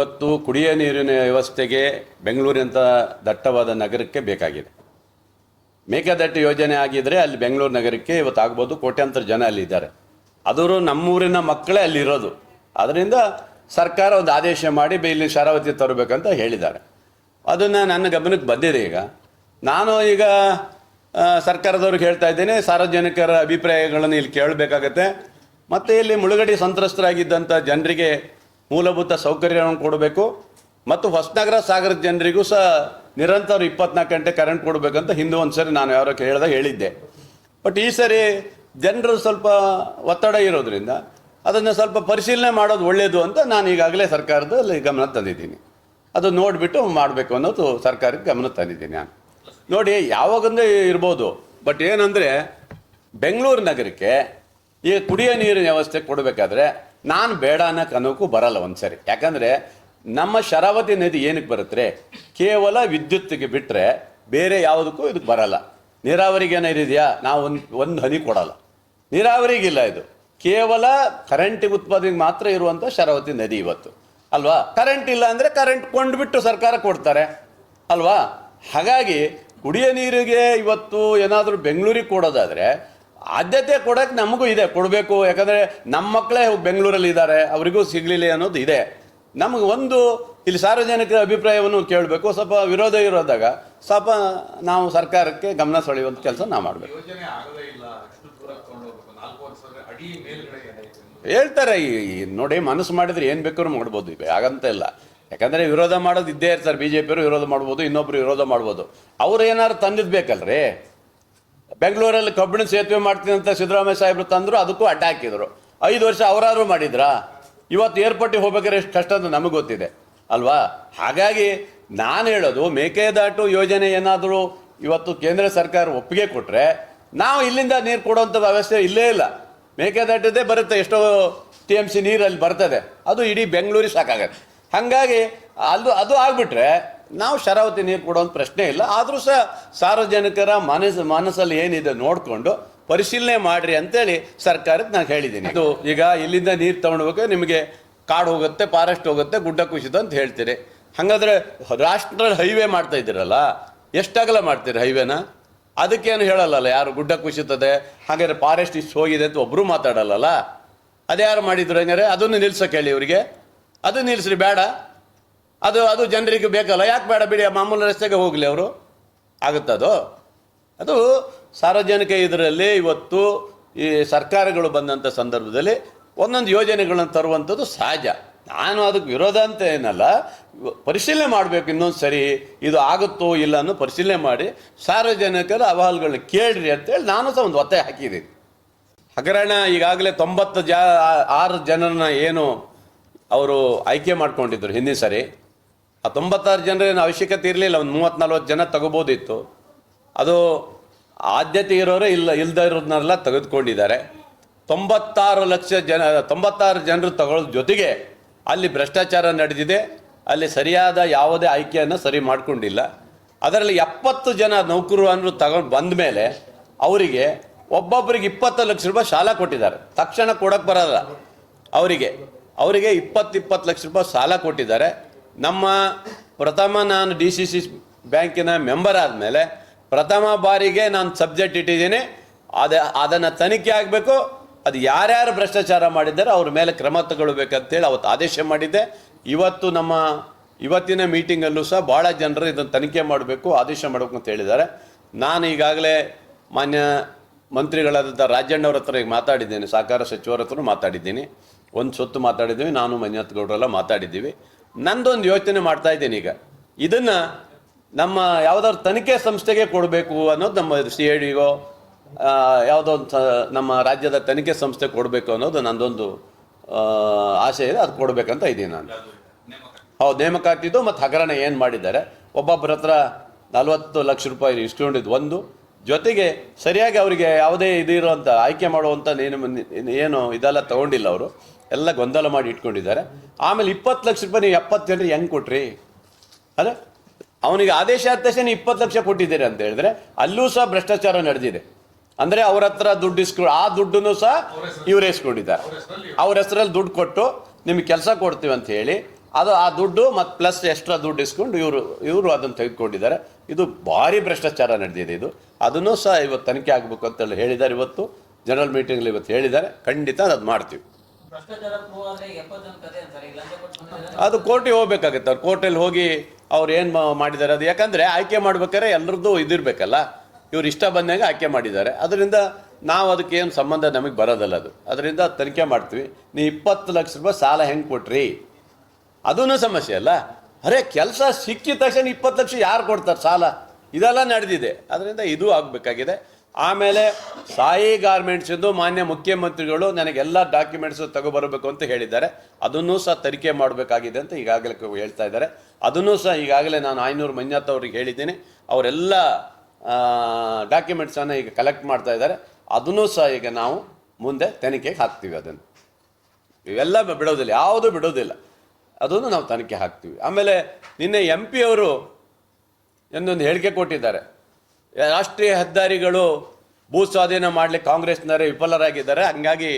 ಇವತ್ತು ಕುಡಿಯ ನೀರಿನ ವ್ಯವಸ್ಥೆಗೆ ಬೆಂಗಳೂರಿನಂಥ ದಟ್ಟವಾದ ನಗರಕ್ಕೆ ಬೇಕಾಗಿದೆ. ಮೇಕೆದಾಟು ಯೋಜನೆ ಆಗಿದ್ದರೆ ಅಲ್ಲಿ ಬೆಂಗಳೂರು ನಗರಕ್ಕೆ ಇವತ್ತು ಆಗ್ಬೋದು ಕೋಟ್ಯಾಂತರ ಜನ ಅಲ್ಲಿ ಇದ್ದಾರೆ. ಅದರು ನಮ್ಮೂರಿನ ಮಕ್ಕಳೇ ಅಲ್ಲಿರೋದು ಅದರಿಂದ ಸರ್ಕಾರ ಒಂದು ಆದೇಶ ಮಾಡಿ ಇಲ್ಲಿ ಶರಾವತಿ ತರಬೇಕಂತ ಹೇಳಿದ್ದಾರೆ. ಅದನ್ನು ನನ್ನ ಗಮನಕ್ಕೆ ಬಂದಿದೆ ಈಗ. ನಾನು ಈಗ ಸರ್ಕಾರದವ್ರಿಗೆ ಹೇಳ್ತಾ ಇದ್ದೇನೆ, ಸಾರ್ವಜನಿಕರ ಅಭಿಪ್ರಾಯಗಳನ್ನು ಇಲ್ಲಿ ಕೇಳಬೇಕಾಗತ್ತೆ. ಮತ್ತು ಇಲ್ಲಿ ಮುಳುಗಡೆ ಸಂತ್ರಸ್ತರಾಗಿದ್ದಂಥ ಜನರಿಗೆ ಮೂಲಭೂತ ಸೌಕರ್ಯವನ್ನು ಕೊಡಬೇಕು ಮತ್ತು ಹೊಸನಗರ ಸಾಗರದ ಜನರಿಗೂ ಸಹ ನಿರಂತರ ಇಪ್ಪತ್ನಾಲ್ಕು ಗಂಟೆ ಕರೆಂಟ್ ಕೊಡಬೇಕಂತ ಹಿಂದೆ ಒಂದು ಸರಿ ನಾನು ಯಾರೋ ಕೇಳಿದ ಹೇಳಿದ್ದೆ. ಬಟ್ ಈ ಸರಿ ಜನರು ಸ್ವಲ್ಪ ಒತ್ತಡ ಇರೋದ್ರಿಂದ ಅದನ್ನು ಸ್ವಲ್ಪ ಪರಿಶೀಲನೆ ಮಾಡೋದು ಒಳ್ಳೆಯದು ಅಂತ ನಾನು ಈಗಾಗಲೇ ಸರ್ಕಾರದಲ್ಲಿ ಗಮನ ತಂದಿದ್ದೀನಿ. ಅದು ನೋಡಿಬಿಟ್ಟು ಮಾಡಬೇಕು ಅನ್ನೋದು ಸರ್ಕಾರಕ್ಕೆ ಗಮನ ತಂದಿದ್ದೀನಿ ನಾನು. ನೋಡಿ, ಯಾವಾಗಂದ್ರೆ ಇರ್ಬೋದು ಬಟ್ ಏನಂದರೆ ಬೆಂಗಳೂರು ನಗರಕ್ಕೆ ಈ ಕುಡಿಯೋ ನೀರಿನ ವ್ಯವಸ್ಥೆ ಕೊಡಬೇಕಾದ್ರೆ ನಾನು ಬೇಡ ಅನ್ನೋಕೆ ಅನ್ನೋಕ್ಕೂ ಬರಲ್ಲ ಒಂದ್ಸರಿ. ಯಾಕಂದರೆ ನಮ್ಮ ಶರಾವತಿ ನದಿ ಏನಕ್ಕೆ ಬರುತ್ತೆ ಕೇವಲ ವಿದ್ಯುತ್ತಿಗೆ ಬಿಟ್ಟರೆ ಬೇರೆ ಯಾವುದಕ್ಕೂ ಇದಕ್ಕೆ ಬರಲ್ಲ. ನೀರಾವರಿಗೆ ಏನಿದೆಯಾ ನಾವು ಒಂದು ಒಂದು ಹನಿ ಕೊಡಲ್ಲ. ನೀರಾವರಿಗಿಲ್ಲ ಇದು. ಕೇವಲ ಕರೆಂಟ್ ಉತ್ಪಾದನೆಗೆ ಮಾತ್ರ ಇರುವಂಥ ಶರಾವತಿ ನದಿ ಇವತ್ತು. ಅಲ್ವಾ? ಕರೆಂಟ್ ಇಲ್ಲ ಅಂದರೆ ಕರೆಂಟ್ ಕೊಂಡ್ಬಿಟ್ಟು ಸರ್ಕಾರ ಕೊಡ್ತಾರೆ. ಅಲ್ವಾ? ಹಾಗಾಗಿ ಕುಡಿಯೋ ನೀರಿಗೆ ಇವತ್ತು ಏನಾದರೂ ಬೆಂಗಳೂರಿಗೆ ಕೊಡೋದಾದರೆ ಆದ್ಯತೆ ಕೊಡಕ್ಕೆ ನಮಗೂ ಇದೆ ಕೊಡಬೇಕು. ಯಾಕಂದರೆ ನಮ್ಮ ಮಕ್ಕಳೇ ಬೆಂಗಳೂರಲ್ಲಿ ಇದ್ದಾರೆ ಅವರಿಗೂ ಸಿಗಲಿಲ್ಲ ಅನ್ನೋದು ಇದೆ. ನಮಗೆ ಒಂದು ಇಲ್ಲಿ ಸಾರ್ವಜನಿಕರ ಅಭಿಪ್ರಾಯವನ್ನು ಕೇಳಬೇಕು. ಸ್ವಲ್ಪ ವಿರೋಧ ಇರೋದಾಗ ಸ್ವಲ್ಪ ನಾವು ಸರ್ಕಾರಕ್ಕೆ ಗಮನ ಸೆಳೆಯುವಂಥ ಕೆಲಸ ನಾವು ಮಾಡಬೇಕು. ಹೇಳ್ತಾರೆ ಈ ಈ ನೋಡಿ ಮನಸ್ಸು ಮಾಡಿದ್ರೆ ಏನು ಬೇಕಾದ್ರೂ ಮಾಡ್ಬೋದು. ಈಗ ಹಾಗಂತ ಇಲ್ಲ. ಯಾಕಂದರೆ ವಿರೋಧ ಮಾಡೋದು ಇದ್ದೇ ಇರ್ತಾರೆ. ಬಿ ಜೆ ಪಿಯವರು ವಿರೋಧ ಮಾಡ್ಬೋದು ಇನ್ನೊಬ್ಬರು ವಿರೋಧ ಮಾಡ್ಬೋದು. ಅವ್ರು ಏನಾದ್ರು ತಂದಿದ್ದು ಬೇಕಲ್ರಿ? ಬೆಂಗಳೂರಲ್ಲಿ ಕಬ್ಬಿಣ ಸೇತುವೆ ಮಾಡ್ತೀನಿ ಅಂತ ಸಿದ್ದರಾಮಯ್ಯ ಸಾಹೇಬರು ತಂದರು, ಅದಕ್ಕೂ ಅಡ್ಡ ಹಾಕಿದರು. ಐದು ವರ್ಷ ಅವರಾದರೂ ಮಾಡಿದ್ರಾ? ಇವತ್ತು ಏರ್ಪೋರ್ಟಿಗೆ ಹೋಗ್ಬೇಕಾದ್ರೆ ಎಷ್ಟು ಕಷ್ಟ ಅಂತ ನಮಗೆ ಗೊತ್ತಿದೆ. ಅಲ್ವಾ? ಹಾಗಾಗಿ ನಾನು ಹೇಳೋದು, ಮೇಕೆದಾಟು ಯೋಜನೆ ಏನಾದರೂ ಇವತ್ತು ಕೇಂದ್ರ ಸರ್ಕಾರ ಒಪ್ಪಿಗೆ ಕೊಟ್ಟರೆ ನಾವು ಇಲ್ಲಿಂದ ನೀರು ಕೊಡುವಂಥ ವ್ಯವಸ್ಥೆ ಇಲ್ಲೇ ಇಲ್ಲ. ಮೇಕೆದಾಟದೇ ಬರುತ್ತೆ, ಎಷ್ಟೋ ಟಿ ಎಂ ಸಿ ನೀರು ಅಲ್ಲಿ ಬರ್ತದೆ. ಅದು ಇಡೀ ಬೆಂಗಳೂರಿಗೆ ಸಾಕಾಗತ್ತೆ. ಹಾಗಾಗಿ ಅದು ಅದು ಆಗ್ಬಿಟ್ರೆ ನಾವು ಶರಾವತಿ ನೀರು ಕೊಡುವಂಥ ಪ್ರಶ್ನೆ ಇಲ್ಲ. ಆದರೂ ಸಹ ಸಾರ್ವಜನಿಕರ ಮನಸ್ಸು ಮನಸ್ಸಲ್ಲಿ ಏನಿದೆ ನೋಡಿಕೊಂಡು ಪರಿಶೀಲನೆ ಮಾಡಿರಿ ಅಂತೇಳಿ ಸರ್ಕಾರಕ್ಕೆ ನಾನು ಹೇಳಿದ್ದೀನಿ. ಇದು ಈಗ ಇಲ್ಲಿಂದ ನೀರು ತಗೊಂಡ್ಬೇಕು ನಿಮಗೆ ಕಾಡು ಹೋಗುತ್ತೆ, ಫಾರೆಸ್ಟ್ ಹೋಗುತ್ತೆ, ಗುಡ್ಡ ಕುಸಿತ ಅಂತ ಹೇಳ್ತೀರಿ. ಹಾಗಾದ್ರೆ ರಾಷ್ಟ್ರದಲ್ಲಿ ಹೈವೇ ಮಾಡ್ತಾ ಇದ್ದೀರಲ್ಲ ಎಷ್ಟಾಗಲ ಮಾಡ್ತೀರಿ ಹೈವೇನ? ಅದಕ್ಕೇನು ಹೇಳಲ್ಲಲ್ಲ, ಯಾರು ಗುಡ್ಡ ಕುಸಿತದೆ, ಹಾಗಾದ್ರೆ ಫಾರೆಸ್ಟ್ ಇಷ್ಟು ಹೋಗಿದೆ ಅಂತ ಒಬ್ಬರು ಮಾತಾಡಲ್ಲಲ್ಲ. ಅದ್ಯಾರು ಮಾಡಿದ್ರು ಹಂಗಾರೆ? ಅದನ್ನು ನಿಲ್ಸೋಕೆ ಹೇಳಿ ಇವರಿಗೆ. ಅದು ನಿಲ್ಲಿಸ್ರಿ ಬೇಡ. ಅದು ಅದು ಜನರಿಗೆ ಬೇಕಲ್ಲ. ಯಾಕೆ ಬೇಡ ಬಿಡಿ ಮಾಮೂಲಿ ರಸ್ತೆಗೆ ಹೋಗಲಿ ಅವರು. ಆಗುತ್ತದು ಅದು? ಸಾರ್ವಜನಿಕ ಇದರಲ್ಲಿ ಇವತ್ತು ಈ ಸರ್ಕಾರಗಳು ಬಂದಂಥ ಸಂದರ್ಭದಲ್ಲಿ ಒಂದೊಂದು ಯೋಜನೆಗಳನ್ನು ತರುವಂಥದ್ದು ಸಹಜ. ನಾನು ಅದಕ್ಕೆ ವಿರೋಧ ಅಂತ ಏನಲ್ಲ. ಪರಿಶೀಲನೆ ಮಾಡಬೇಕು ಇನ್ನೊಂದು ಸರಿ. ಇದು ಆಗುತ್ತೋ ಇಲ್ಲ ಅನ್ನೋ ಪರಿಶೀಲನೆ ಮಾಡಿ ಸಾರ್ವಜನಿಕರ ಅಹವಾಲುಗಳನ್ನ ಕೇಳ್ರಿ ಅಂತೇಳಿ ನಾನು ಸಹ ಒಂದು ಒತ್ತೆ ಹಾಕಿದ್ದೀನಿ. ಹಗರಣ ಈಗಾಗಲೇ ತೊಂಬತ್ತು ಜ ಆರು ಜನರನ್ನ ಏನು ಅವರು ಆಯ್ಕೆ ಮಾಡ್ಕೊಂಡಿದ್ರು ಹಿಂದಿನ ಸರಿ. ಆ ತೊಂಬತ್ತಾರು ಜನರೇನು ಅವಶ್ಯಕತೆ ಇರಲಿಲ್ಲ, ಒಂದು ಮೂವತ್ತು ನಲ್ವತ್ತು ಜನ ತಗೋಬೋದಿತ್ತು. ಅದು ಆದ್ಯತೆ ಇರೋರೇ ಇಲ್ಲ ಇಲ್ಲದೆ ಇರೋದನ್ನೆಲ್ಲ ತೆಗೆದುಕೊಂಡಿದ್ದಾರೆ. ತೊಂಬತ್ತಾರು ಲಕ್ಷ ಜನ, ತೊಂಬತ್ತಾರು ಜನರು ತಗೊಳ್ಳೋದ್ರ ಜೊತೆಗೆ ಅಲ್ಲಿ ಭ್ರಷ್ಟಾಚಾರ ನಡೆದಿದೆ, ಅಲ್ಲಿ ಸರಿಯಾದ ಯಾವುದೇ ಆಯ್ಕೆಯನ್ನು ಸರಿ ಮಾಡಿಕೊಂಡಿಲ್ಲ. ಅದರಲ್ಲಿ ಎಪ್ಪತ್ತು ಜನ ನೌಕರು ಅಂದರು ತಗೊಂಡು ಬಂದ ಮೇಲೆ ಅವರಿಗೆ ಒಬ್ಬೊಬ್ಬರಿಗೆ ಇಪ್ಪತ್ತು ಲಕ್ಷ ರೂಪಾಯಿ ಸಾಲ ಕೊಟ್ಟಿದ್ದಾರೆ. ತಕ್ಷಣ ಕೊಡೋಕ್ಕೆ ಬರಲ್ಲ ಅವರಿಗೆ. ಅವರಿಗೆ ಇಪ್ಪತ್ತು ಇಪ್ಪತ್ತು ಲಕ್ಷ ರೂಪಾಯಿ ಸಾಲ ಕೊಟ್ಟಿದ್ದಾರೆ. ನಮ್ಮ ಪ್ರಥಮ ನಾನು ಡಿ ಸಿ ಸಿ ಬ್ಯಾಂಕಿನ ಮೆಂಬರ್ ಆದಮೇಲೆ ಪ್ರಥಮ ಬಾರಿಗೆ ನಾನು ಸಬ್ಜೆಕ್ಟ್ ಇಟ್ಟಿದ್ದೀನಿ. ಅದ, ಅದನ್ನು ತನಿಖೆ ಆಗಬೇಕು. ಅದು ಯಾರ್ಯಾರು ಭ್ರಷ್ಟಾಚಾರ ಮಾಡಿದ್ದಾರೆ, ಅವ್ರ ಮೇಲೆ ಕ್ರಮ ತಗೊಳ್ಬೇಕಂತೇಳಿ ಅವತ್ತು ಆದೇಶ ಮಾಡಿದ್ದೆ. ಇವತ್ತು ನಮ್ಮ ಇವತ್ತಿನ ಮೀಟಿಂಗಲ್ಲೂ ಸಹ ಭಾಳ ಜನರು ಇದನ್ನು ತನಿಖೆ ಮಾಡಬೇಕು, ಆದೇಶ ಮಾಡಬೇಕು ಅಂತ ಹೇಳಿದ್ದಾರೆ. ನಾನು ಈಗಾಗಲೇ ಮಾನ್ಯ ಮಂತ್ರಿಗಳಾದಂಥ ರಾಜಣ್ಣವ್ರ ಹತ್ರ ಈಗ ಮಾತಾಡಿದ್ದೇನೆ, ಸಹಕಾರ ಸಚಿವರ ಹತ್ರ ಮಾತಾಡಿದ್ದೀನಿ. ಒಂದು ಸೊತ್ತು ಮಾತಾಡಿದ್ದೀವಿ, ನಾನು ಮಂಜುನಾಥ್ ಗೌಡರೆಲ್ಲ ಮಾತಾಡಿದ್ದೀವಿ. ನಂದೊಂದು ಯೋಚನೆ ಮಾಡ್ತಾ ಇದ್ದೀನಿ ಈಗ. ಇದನ್ನು ನಮ್ಮ ಯಾವುದಾದ್ರು ತನಿಖೆ ಸಂಸ್ಥೆಗೆ ಕೊಡಬೇಕು ಅನ್ನೋದು ನಮ್ಮ ಸಿ ಐ ಡಿಗೋ ಯಾವುದೋ ಒಂದು ನಮ್ಮ ರಾಜ್ಯದ ತನಿಖೆ ಸಂಸ್ಥೆ ಕೊಡಬೇಕು ಅನ್ನೋದು ನಂದೊಂದು ಆಸೆ ಇದೆ, ಅದು ಕೊಡಬೇಕಂತ ಇದ್ದೀನಿ ನಾನು. ಹೌದು, ನೇಮಕಾತಿದ್ದು ಮತ್ತು ಹಗರಣ ಏನು ಮಾಡಿದ್ದಾರೆ? ಒಬ್ಬೊಬ್ಬರ ಹತ್ರ ನಲವತ್ತು ಲಕ್ಷ ರೂಪಾಯಿ ಇಸ್ಕೊಂಡಿದ್ದು ಒಂದು. ಜೊತೆಗೆ ಸರಿಯಾಗಿ ಅವರಿಗೆ ಯಾವುದೇ ಅಂತ ಆಯ್ಕೆ ಮಾಡುವಂಥ ಏನು ಏನು ಇದೆಲ್ಲ ತಗೊಂಡಿಲ್ಲ ಅವರು. ಎಲ್ಲ ಗೊಂದಲ ಮಾಡಿ ಇಟ್ಕೊಂಡಿದ್ದಾರೆ. ಆಮೇಲೆ ಇಪ್ಪತ್ತು ಲಕ್ಷ ರೂಪಾಯಿ ನೀವು ಎಪ್ಪತ್ತು ಜನರಿಗೆ ಹೆಂಗೆ ಕೊಟ್ರಿ? ಅಲ್ಲ? ಅವನಿಗೆ ಆದೇಶ ಆದ ತಕ್ಷಣ ಇಪ್ಪತ್ತು ಲಕ್ಷ ಕೊಟ್ಟಿದ್ದೀರಿ ಅಂತ ಹೇಳಿದ್ರೆ ಅಲ್ಲೂ ಸಹ ಭ್ರಷ್ಟಾಚಾರ ನಡೆದಿದೆ. ಅಂದರೆ ಅವ್ರ ಹತ್ರ ದುಡ್ಡು ಇಸ್ಕೊ, ಆ ದುಡ್ಡನ್ನು ಸಹ ಇವ್ರು ಇಸ್ಕೊಂಡಿದ್ದಾರೆ. ಅವ್ರ ಹೆಸರಲ್ಲಿ ದುಡ್ಡು ಕೊಟ್ಟು ನಿಮಗೆ ಕೆಲಸ ಕೊಡ್ತೀವಿ ಅಂತ ಹೇಳಿ ಅದು ಆ ದುಡ್ಡು ಮತ್ತು ಪ್ಲಸ್ ಎಕ್ಸ್ಟ್ರಾ ದುಡ್ಡು ಇಸ್ಕೊಂಡು ಇವರು ಇವರು ಅದನ್ನು ತೆಗೆದುಕೊಂಡಿದ್ದಾರೆ. ಇದು ಭಾರಿ ಭ್ರಷ್ಟಾಚಾರ ನಡೆದಿದೆ ಇದು. ಅದನ್ನು ಸಹ ಇವತ್ತು ತನಿಖೆ ಆಗಬೇಕು ಅಂತೇಳಿ ಹೇಳಿದ್ದಾರೆ ಇವತ್ತು. ಜನರಲ್ ಮೀಟಿಂಗಲ್ಲಿ ಇವತ್ತು ಹೇಳಿದ್ದಾರೆ. ಖಂಡಿತ ಅದು ಮಾಡ್ತೀವಿ. ಅದು ಕೋರ್ಟಿಗೆ ಹೋಗ್ಬೇಕಾಗತ್ತೆ. ಅವ್ರು ಕೋರ್ಟಲ್ಲಿ ಹೋಗಿ ಅವ್ರು ಏನು ಮಾಡಿದ್ದಾರೆ ಅದು? ಯಾಕಂದರೆ ಆಯ್ಕೆ ಮಾಡ್ಬೇಕಾದ್ರೆ ಎಲ್ಲರದ್ದು ಇದಿರಬೇಕಲ್ಲ ಇವ್ರು ಇಷ್ಟ ಬಂದಾಗ ಆಯ್ಕೆ ಮಾಡಿದ್ದಾರೆ. ಅದರಿಂದ ನಾವು ಅದಕ್ಕೆ ಏನು ಸಂಬಂಧ ನಮಗೆ ಬರೋದಲ್ಲ ಅದು. ಅದರಿಂದ ತನಿಖೆ ಮಾಡ್ತೀವಿ. ನೀ ಇಪ್ಪತ್ತು ಲಕ್ಷ ರೂಪಾಯಿ ಸಾಲ ಹೆಂಗೆ ಕೊಟ್ರಿ? ಅದೂ ಸಮಸ್ಯೆ ಅಲ್ಲ. ಅರೆ ಕೆಲಸ ಸಿಕ್ಕಿದ ತಕ್ಷಣ ಇಪ್ಪತ್ತು ಲಕ್ಷ ಯಾರು ಕೊಡ್ತಾರೆ ಸಾಲ? ಇದೆಲ್ಲ ನಡೆದಿದೆ. ಅದರಿಂದ ಇದು ಆಗಬೇಕಾಗಿದೆ. ಆಮೇಲೆ ಸಾಯಿ ಗಾರ್ಮೆಂಟ್ಸಿಂದು ಮಾನ್ಯ ಮುಖ್ಯಮಂತ್ರಿಗಳು ನನಗೆಲ್ಲ ಡಾಕ್ಯುಮೆಂಟ್ಸು ತಗೊಬರಬೇಕು ಅಂತ ಹೇಳಿದ್ದಾರೆ. ಅದನ್ನೂ ಸಹ ತನಿಖೆ ಮಾಡಬೇಕಾಗಿದೆ ಅಂತ ಈಗಾಗಲೇ ಹೇಳ್ತಾ ಇದ್ದಾರೆ. ಅದನ್ನೂ ಸಹ ಈಗಾಗಲೇ ನಾನು ಐನೂರು ಮಂಜಾತ್ ಅವ್ರಿಗೆ ಹೇಳಿದ್ದೀನಿ. ಅವರೆಲ್ಲ ಡಾಕ್ಯುಮೆಂಟ್ಸನ್ನು ಈಗ ಕಲೆಕ್ಟ್ ಮಾಡ್ತಾ ಇದ್ದಾರೆ. ಅದನ್ನೂ ಸಹ ಈಗ ನಾವು ಮುಂದೆ ತನಿಖೆಗೆ ಹಾಕ್ತೀವಿ ಅದನ್ನು. ಇವೆಲ್ಲ ಬಿಡೋದಿಲ್ಲ. ಯಾವುದು ಬಿಡೋದಿಲ್ಲ. ಅದನ್ನು ನಾವು ತನಿಖೆ ಹಾಕ್ತೀವಿ. ಆಮೇಲೆ ನಿನ್ನೆ ಎಂ ಪಿ ಅವರು ಇನ್ನೊಂದು ಹೇಳಿಕೆ ಕೊಟ್ಟಿದ್ದಾರೆ. ರಾಷ್ಟ್ರೀಯ ಹೆದ್ದಾರಿಗಳು ಭೂ ಸ್ವಾಧೀನ ಮಾಡಲಿಕ್ಕೆ ಕಾಂಗ್ರೆಸ್ನವರೇ ವಿಫಲರಾಗಿದ್ದಾರೆ. ಹಂಗಾಗಿ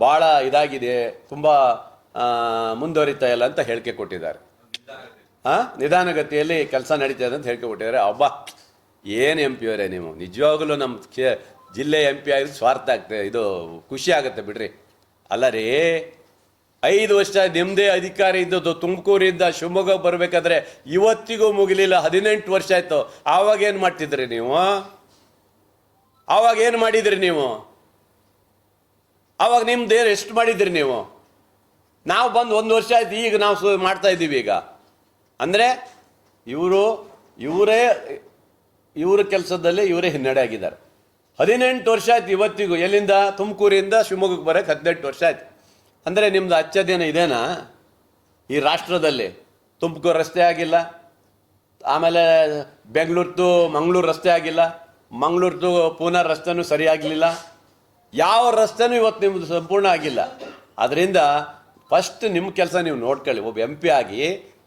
ಭಾಳ ಇದಾಗಿದೆ. ತುಂಬ ಮುಂದುವರಿತಾ ಇಲ್ಲ ಅಂತ ಹೇಳಿಕೆ ಕೊಟ್ಟಿದ್ದಾರೆ. ಹಾಂ ನಿಧಾನಗತಿಯಲ್ಲಿ ಕೆಲಸ ನಡೀತಾ ಇದೆ ಅಂತ ಹೇಳಿಕೆ ಕೊಟ್ಟಿದ್ದಾರೆ. ಅಬ್ಬಾ, ಏನು ಎಂ ಪಿ ಅವರೇ ನೀವು? ನಿಜವಾಗಲೂ ನಮ್ಮ ಜಿಲ್ಲೆ ಎಂ ಪಿ ಆಗಿದ್ದು ಸ್ವಾರ್ಥ ಆಗ್ತದೆ ಇದು. ಖುಷಿ ಆಗುತ್ತೆ ಬಿಡ್ರಿ. ಅಲ್ಲ ರೀ ಐದು ವರ್ಷ ನಿಮ್ಮದೇ ಅಧಿಕಾರ ಇದ್ದದ್ದು ತುಮಕೂರಿಂದ ಶಿವಮೊಗ್ಗ ಬರಬೇಕಾದ್ರೆ ಇವತ್ತಿಗೂ ಮುಗಿಲಿಲ್ಲ, ಹದಿನೆಂಟು ವರ್ಷ ಆಯ್ತು. ಆವಾಗ ಏನು ಮಾಡ್ತಿದ್ರಿ ನೀವು? ಆವಾಗ ಏನು ಮಾಡಿದ್ರಿ ನೀವು? ಆವಾಗ ನಿಮ್ದು ಏನು ಎಷ್ಟು ಮಾಡಿದ್ರಿ ನೀವು? ನಾವು ಬಂದು ಒಂದು ವರ್ಷ ಆಯ್ತು, ಈಗ ನಾವು ಮಾಡ್ತಾ ಇದ್ದೀವಿ ಈಗ. ಅಂದರೆ ಇವರು, ಇವರೇ, ಇವರ ಕೆಲಸದಲ್ಲಿ ಇವರೇ ಹಿನ್ನಡೆ ಆಗಿದ್ದಾರೆ. ಹದಿನೆಂಟು ವರ್ಷ ಆಯ್ತು ಇವತ್ತಿಗೂ, ಎಲ್ಲಿಂದ? ತುಮಕೂರಿಂದ ಶಿವಮೊಗ್ಗಕ್ಕೆ ಬರೋಕ್ಕೆ ಹದಿನೆಂಟು ವರ್ಷ ಆಯ್ತು. ಅಂದರೆ ನಿಮ್ಮದು ಅಚ್ಚದೇನ ಇದೇನಾ? ಈ ರಾಷ್ಟ್ರದಲ್ಲಿ ತುಮಕೂರು ರಸ್ತೆ ಆಗಿಲ್ಲ, ಆಮೇಲೆ ಬೆಂಗಳೂರ್ದು ಮಂಗಳೂರು ರಸ್ತೆ ಆಗಿಲ್ಲ ಮಂಗಳೂರ್ದು ಪೂನಾ ರಸ್ತೆನೂ ಸರಿಯಾಗಲಿಲ್ಲ, ಯಾವ ರಸ್ತೆನೂ ಇವತ್ತು ನಿಮ್ಮದು ಸಂಪೂರ್ಣ ಆಗಿಲ್ಲ. ಅದರಿಂದ ಫಸ್ಟ್ ನಿಮ್ಮ ಕೆಲಸ ನೀವು ನೋಡ್ಕೊಳ್ಳಿ, ಒಬ್ಬ ಎಂ ಪಿ ಆಗಿ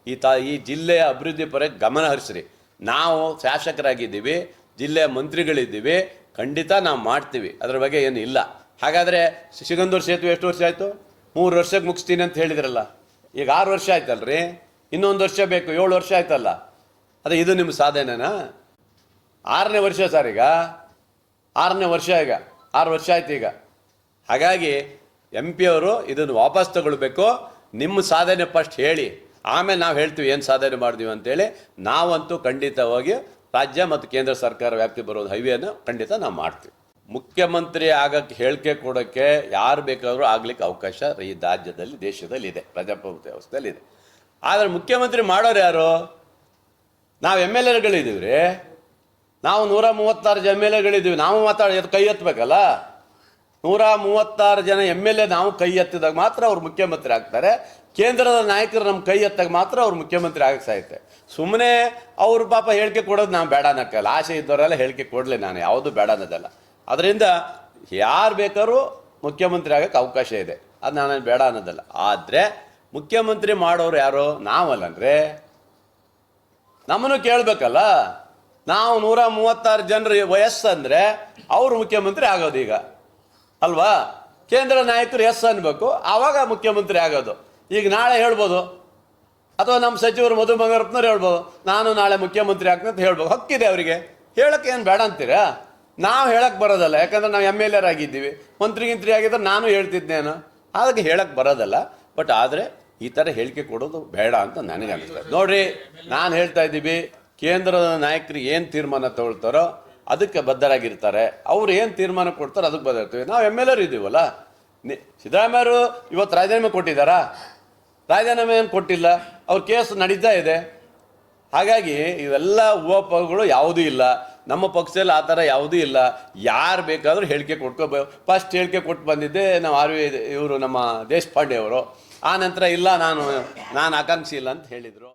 ಈ ತ, ಈ ಜಿಲ್ಲೆಯ ಅಭಿವೃದ್ಧಿ ಪರ ಗಮನ ಹರಿಸ್ರಿ. ನಾವು ಶಾಸಕರಾಗಿದ್ದೀವಿ, ಜಿಲ್ಲೆಯ ಮಂತ್ರಿಗಳಿದ್ದೀವಿ, ಖಂಡಿತ ನಾವು ಮಾಡ್ತೀವಿ, ಅದರ ಬಗ್ಗೆ ಏನು ಇಲ್ಲ. ಹಾಗಾದರೆ ಸಿಗಂದೂರು ಸೇತುವೆ ಎಷ್ಟು ವರ್ಷ ಆಯಿತು? ಮೂರು ವರ್ಷಕ್ಕೆ ಮುಗಿಸ್ತೀನಿ ಅಂತ ಹೇಳಿದ್ರಲ್ಲ. ಈಗ ಆರು ವರ್ಷ ಆಯ್ತಲ್ರಿ? ಇನ್ನೊಂದು ವರ್ಷ ಬೇಕು, ಏಳು ವರ್ಷ ಆಯ್ತಲ್ಲ. ಅದೇ ಇದು ನಿಮ್ಮ ಸಾಧನೆನಾ? ಆರನೇ ವರ್ಷ ಸರ್ ಈಗ. ಆರನೇ ವರ್ಷ ಈಗ. ಆರು ವರ್ಷ ಆಯ್ತು ಈಗ. ಹಾಗಾಗಿ ಎಂ ಪಿ ಅವರು ಇದನ್ನು ವಾಪಸ್ ತಗೊಳ್ಬೇಕು. ನಿಮ್ಮ ಸಾಧನೆ ಫಸ್ಟ್ ಹೇಳಿ. ಆಮೇಲೆ ನಾವು ಹೇಳ್ತೀವಿ ಏನು ಸಾಧನೆ ಮಾಡಿದ್ವಿ ಅಂತೇಳಿ. ನಾವಂತೂ ಖಂಡಿತವಾಗಿ ರಾಜ್ಯ ಮತ್ತು ಕೇಂದ್ರ ಸರ್ಕಾರ ವ್ಯಾಪ್ತಿ ಬರೋದು ಹೈವೇನ ಖಂಡಿತ ನಾವು ಮಾಡ್ತೀವಿ. ಮುಖ್ಯಮಂತ್ರಿ ಆಗಕ್ಕೆ ಹೇಳಿಕೆ ಕೊಡೋಕ್ಕೆ ಯಾರು ಬೇಕಾದರೂ ಆಗ್ಲಿಕ್ಕೆ ಅವಕಾಶ ಈ ರಾಜ್ಯದಲ್ಲಿ ದೇಶದಲ್ಲಿ ಇದೆ ಪ್ರಜಾಪ್ರಭುತ್ವ ವ್ಯವಸ್ಥೆಯಲ್ಲಿ ಇದೆ ಆದರೆ ಮುಖ್ಯಮಂತ್ರಿ ಮಾಡೋರು ಯಾರು? ನಾವು ಎಂ ಎಲ್ ಎಗಳಿದ್ದೀವಿ ರೀ ನಾವು ನೂರ ಮೂವತ್ತಾರು ಎಂ ಎಲ್ ಎಗಳಿದ್ದೀವಿ ನಾವು ಮಾತಾಡಿ ಕೈ ಎತ್ತಬೇಕಲ್ಲ ನೂರ ಮೂವತ್ತಾರು ಜನ ಎಂ ಎಲ್ ಎ ನಾವು ಕೈ ಎತ್ತಿದಾಗ ಮಾತ್ರ ಅವ್ರು ಮುಖ್ಯಮಂತ್ರಿ ಆಗ್ತಾರೆ. ಕೇಂದ್ರದ ನಾಯಕರು ನಮ್ಮ ಕೈ ಎತ್ತಾಗ ಮಾತ್ರ ಅವ್ರು ಮುಖ್ಯಮಂತ್ರಿ ಆಗಕ್ಕೆ ಸಾಯುತ್ತೆ ಸುಮ್ಮನೆ ಅವ್ರ ಪಾಪ ಹೇಳಿಕೆ ಕೊಡೋದು ನಾವು ಬೇಡ ಅನ್ನಕ್ಕಲ್ಲ ಆಸೆ ಇದ್ದವರೆಲ್ಲ ಹೇಳಿಕೆ ಕೊಡಲಿ ನಾನು. ಯಾವುದು ಬೇಡ ಅನ್ನೋದಲ್ಲ ಅದರಿಂದ ಯಾರು ಬೇಕಾದ್ರೂ ಮುಖ್ಯಮಂತ್ರಿ ಆಗೋಕ್ಕೆ ಅವಕಾಶ ಇದೆ. ಅದು ನಾನು ಬೇಡ ಅನ್ನೋದಲ್ಲ. ಆದರೆ ಮುಖ್ಯಮಂತ್ರಿ ಮಾಡೋರು ಯಾರು? ನಾವಲ್ಲಂದ್ರೆ? ನಮ್ಮನ್ನು ಕೇಳಬೇಕಲ್ಲ. ನಾವು ನೂರ ಮೂವತ್ತಾರು ಜನರ ವಯಸ್ಸಂದರೆ ಅವರು ಮುಖ್ಯಮಂತ್ರಿ ಆಗೋದು ಈಗ. ಅಲ್ವಾ? ಕೇಂದ್ರ ನಾಯಕರು ಎಸ್ ಅನ್ಬೇಕು ಆವಾಗ ಮುಖ್ಯಮಂತ್ರಿ ಆಗೋದು. ಈಗ ನಾಳೆ ಹೇಳ್ಬೋದು. ಅಥವಾ ನಮ್ಮ ಸಚಿವರು ಮಧು ಬಂಗಾರಪ್ಪನವ್ರು ಹೇಳ್ಬೋದು, ನಾನು ನಾಳೆ ಮುಖ್ಯಮಂತ್ರಿ ಆಗ್ತಂತ ಹೇಳ್ಬೋದು. ಹಕ್ಕಿದೆ ಅವರಿಗೆ. ಹೇಳಕ್ಕೆ ಏನು ಬೇಡ ಅಂತೀರಾ? ನಾವು ಹೇಳಕ್ಕೆ ಬರೋದಲ್ಲ, ಯಾಕಂದ್ರೆ ನಾವು ಎಂ ಎಲ್ ಎರ್ ಆಗಿದ್ದೀವಿ ಮಂತ್ರಿ ಗಿಂತ್ರಿ ಆಗಿದ್ರೆ ನಾನು ಹೇಳ್ತಿದ್ದೇನು. ಅದಕ್ಕೆ ಹೇಳಕ್ಕೆ ಬರೋದಲ್ಲ, ಬಟ್ ಆದರೆ ಈ ಥರ ಹೇಳಿಕೆ ಕೊಡೋದು ಬೇಡ ಅಂತ ನನಗೆ ಅನಿಸ್ತದೆ ನೋಡ್ರಿ, ನಾನು ಹೇಳ್ತಾ ಇದ್ದೀವಿ, ಕೇಂದ್ರದ ನಾಯಕರು ಏನು ತೀರ್ಮಾನ ತಗೊಳ್ತಾರೋ ಅದಕ್ಕೆ ಬದ್ಧರಾಗಿರ್ತಾರೆ. ಅವ್ರು ಏನು ತೀರ್ಮಾನ ಕೊಡ್ತಾರೋ ಅದಕ್ಕೆ ಬದ್ಧರ್ತೀವಿ ನಾವು ಎಂ ಎಲ್ ಎರ್ ಇದ್ದೀವಲ್ಲ ಸಿದ್ದರಾಮಯ್ಯರು ಇವತ್ತು ರಾಜೀನಾಮೆ ಕೊಟ್ಟಿದ್ದಾರಾ? ರಾಜೀನಾಮೆ ಏನು ಕೊಟ್ಟಿಲ್ಲ? ಅವ್ರ ಕೇಸ್ ನಡೀತಾ ಇದೆ. ಹಾಗಾಗಿ ಇವೆಲ್ಲ ಉಪಗಳು ಯಾವುದೂ ಇಲ್ಲ. ನಮ್ಮ ಪಕ್ಷದಲ್ಲಿ ಆ ಥರ ಯಾವುದೂ ಇಲ್ಲ. ಯಾರು ಬೇಕಾದರೂ ಹೇಳಿಕೆ ಕೊಟ್ಕೋಬೇಕು ಫಸ್ಟ್ ಹೇಳಿಕೆ ಕೊಟ್ಟು ಬಂದಿದ್ದೆ ನಾವು ಆರ್ ವಿ ಇವರು ನಮ್ಮ ದೇಶಪಾಂಡೆ ಅವರು. ಆ ನಂತರ ಇಲ್ಲ, ನಾನು ನಾನು ಆಕಾಂಕ್ಷಿ ಇಲ್ಲ ಅಂತ ಹೇಳಿದರು.